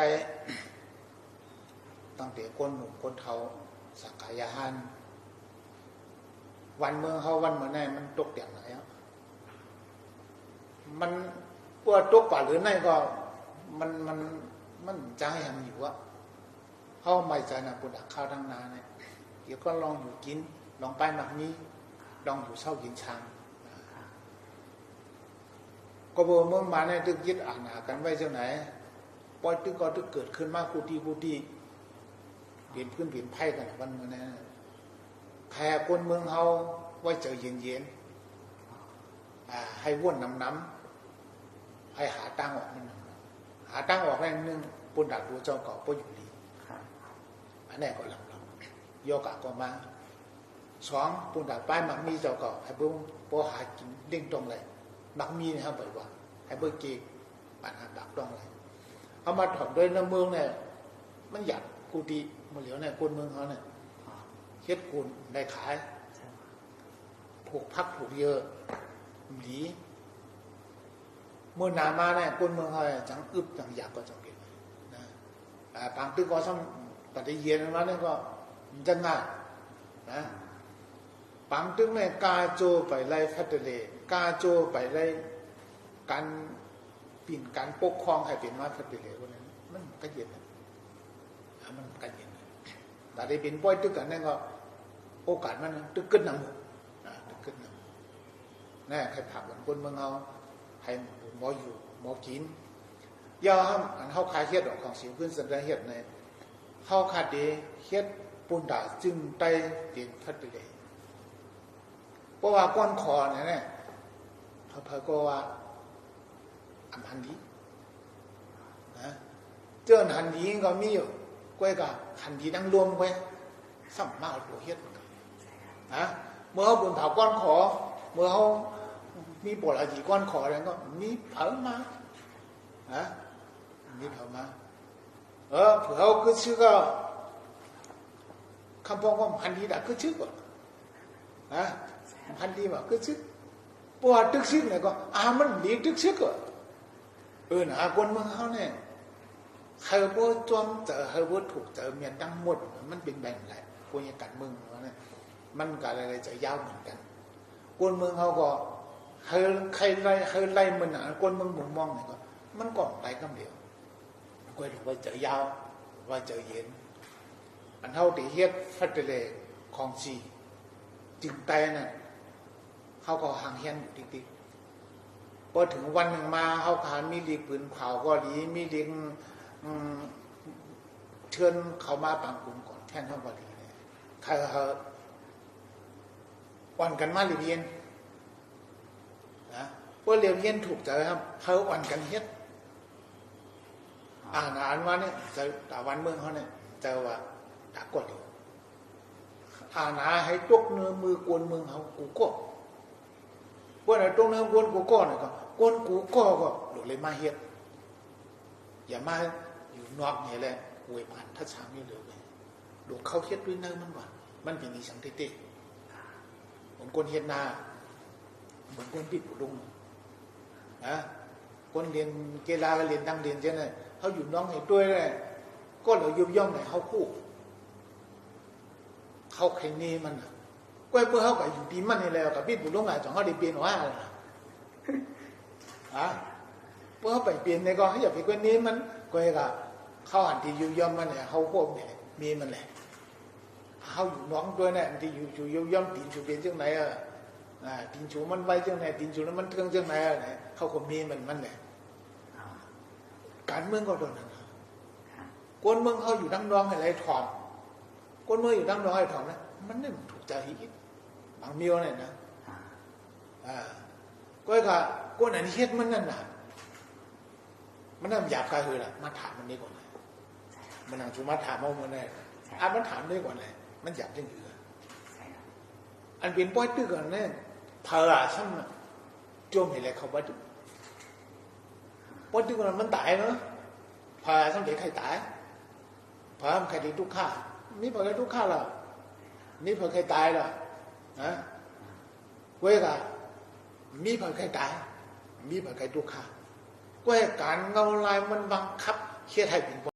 แต่ตั้งแต่คนหนุ่มคนเฒ่าสังขายาหันวันเมืองเขาวันเมืองไหนมันตกเตียงไหนอะมันปวดตกป่าหรือไหนก็มันมันมันจะให้ทำอยู่อะเขาไม่ใจนะปวดดักข้าวทั้งนาเนี่ยเดี๋ยวก็ลองอยู่กิน ลองไปหมักนี้ลองอยู่เช่ากินชางก็บอกเมื่อมาเนี่ยตึกยึดอ่านหากันไว้เจ้าไหน ปล่อยตึกก็ตึกเกิดขึ้นมากกูดีกูดีเปลี่ยนพื้นเปลี่ยนไพ่กันวันเมื่อนั้นแพ้คนเมืองเฮาไว้เจอเย็นเย็นๆอ่าให้ว่นน้ำน้ำให้หาตังออกมันหาตังออกแรงนึงปุ่นดักดูเจ้าเก่าปุ่อยู่ดีครับอันนี้ก็ลำลำโยกะก็มาสองปุ่นดักป้ายมักมีเจ้าเก่าให้เบิ้งปอหากินเด้งตรงเลยมักมีนะครับบ่อยว่าให้เบิ้งเกกปัญหาดักตรงเลย เอามาถอดด้วยน้ำเมืองเนี่ยมันหยัดกูดีมาเหลียวเนี่ยคนเมืองเขาเนี่ยเฮ็ดกุนได้ขายใช่ครับถูกพักถูกเยอะหลีเมื่อนามาเนี่ยคนเมืองเขาเนี่ยจังอึบจังอยากก็จังเก็บนะแต่บางตึกก็ซ่อมปฏิเย็นมาเนี่ยก็จะง่ายนะบางตึกเนี่ยกาโจไปไล่ฟัตเลกาโจไปไล่การ ปิ่นการปกครองให้เป็นมาฟัตเลวกนั้นมันก็เย็นมันก็เย็นแต่ได้เป็นป้อยตึกกันนั่นก็ โอกาสมันตึกขึ้นนำหมดนะตึกขึ้นนำแน่ใครผักเหมือนคนเมืองเฮาให้หมออยู่หมอกินยาห้ามอันเฮาคายเฮ็ดออกของสิวขึ้นสันด้เฮ็ดในเฮาคาดเดเฮ็ดปุนดาจึงไตเตียนพัดไปเลยเพราะว่าก้อนคอเนี่ยเนี่ยเขาเพอก็ว่า อันหันดีนะเจ้าหันดีก็มีอยู่ก้อยกับหันดีนั่งรวมไว้สัมมาตัวเฮ็ดเหมือนกันนะเมื่อเขาบนเผาก้อนขอเมื่อเขามีปวดอ เออเผื่อเขาคือชื่องว่าพันดีดะคือชื่อก่อนนะพันดีว่าคือชื่อปวดตึกชื่อเมือก่อนเออเมืองเขาเนี่ยใครว่าจอมเจอใครว่าถูกเจอเมียนตั้งหมด มันเป็นแบ่งแหละพวกนี้กันเมืองเนี่ยมันกับอะไรจะยาวเหมือนกันคนเมืองเขาก็ใครใครไล่ใครไล่มันอะคนเมืองมุมมองเนี่ยก็มันก็ไปคำเดียวก็ถือว่าเจอยาวว่าเจอเย็น อันเท่าที่เฮ็ดฟัดเลของซีจึงแต่น่ะเขาก็ห่างเฮียนอยู่ติ๊ก พอถึงวันหนึ่งมาเขาขานมีลีกปืนเผาก็ดีมีลีกเชิญเขามาบางกลุ่มก่อนแท่นท่าบดีเลยใครเขาวันกันมาเรียนนะว่าเรียนเรียนถูกใจครับเขาวันกันเฮ็ดอ่านอ่านว่าเนี่ยจอตาวันเมืองเขาเนี่ยเจอว่าตากดอยู่อานาให้ตกเนื้อมือกวนเมืองเขากูก็ ว่าไหนตกเนื้อกวนกูก็เนี่ยก็กวนกูก็ก็หลุดเลยมาเฮ็ดอย่ามาอยู่นอกเนี่ยแหละอวยผ่านทัศาม่เลยเลยดูเขาเฮ็ดด้วยเนื้อมันว่ามันเป็นนิสังเตะเหมือนคนเฮ็ดนาเหมือนคนปิดบุลุงนะคนเรียนเกลาเรียนตั้งเรียนเช่นนั้นเขาอยู่น้องเห็นด้วยเลยก็เรายุบย่อมไหนเขาคู่เขาใครนี่มันอะ ก็เพื่อเขากับอยู่ปีมันนี่แหละกับปิดบุลุงอะจังเขาได้เปลี่ยนว่าอะไรอะเมื่อไปเปลี่ยนในก็ให้อย่าไปกว่านี้มันก็ให้กับเข้าหันที่อยู่ย่อมมันเนี่ยเขาพวกเนี่ยมีมันแหละเขาอยู่น้องด้วยเนี่ยที่อยู่อยู่ย่อมย่อมตีนชูเป็นจังไหนอะอ่าตีนชูมันไว้จังไหนตีนชูแล้วมันเทิงจังไหนอะเนี่ยเขาก็มีมันมันแหละอ๋อการเมืองก็โดนนั่นน่ะครับคนเมืองเขาอยู่ดังน้องให้ไรถอมคนเมืองอยู่ดังน้องให้ถอมนะมันนี่มันถูกใจอีก บางเมียวเนี่ยนะอ่าอ่าก็ให้กับคนอันนี้เฮ็ดมันนั่นน่ะมันน่าหยาบคายคือละมาถามมันนี่ก่อนเลยมันนั่งชูมาถามเอามันเลยอะมันถามได้ก่อนเลยมันหยาบจังคือใช่ครับอันเป็นป้อยตึกก่อนเนี่ยเธออะช่างน่ะโจมเห็นอะไรเขาว่าตึกป้อยตึกก่อนมันตายเนาะพาช่างเด็กใครตายพาใครดีทุกข้ามีเผื่อใครทุกข้าหรอมีเผื่อใครตายหรอนะเว้ยกะมีเผื่อใครตายมีเผื่อใครทุกข้าก็เห้การเงาลายมันบั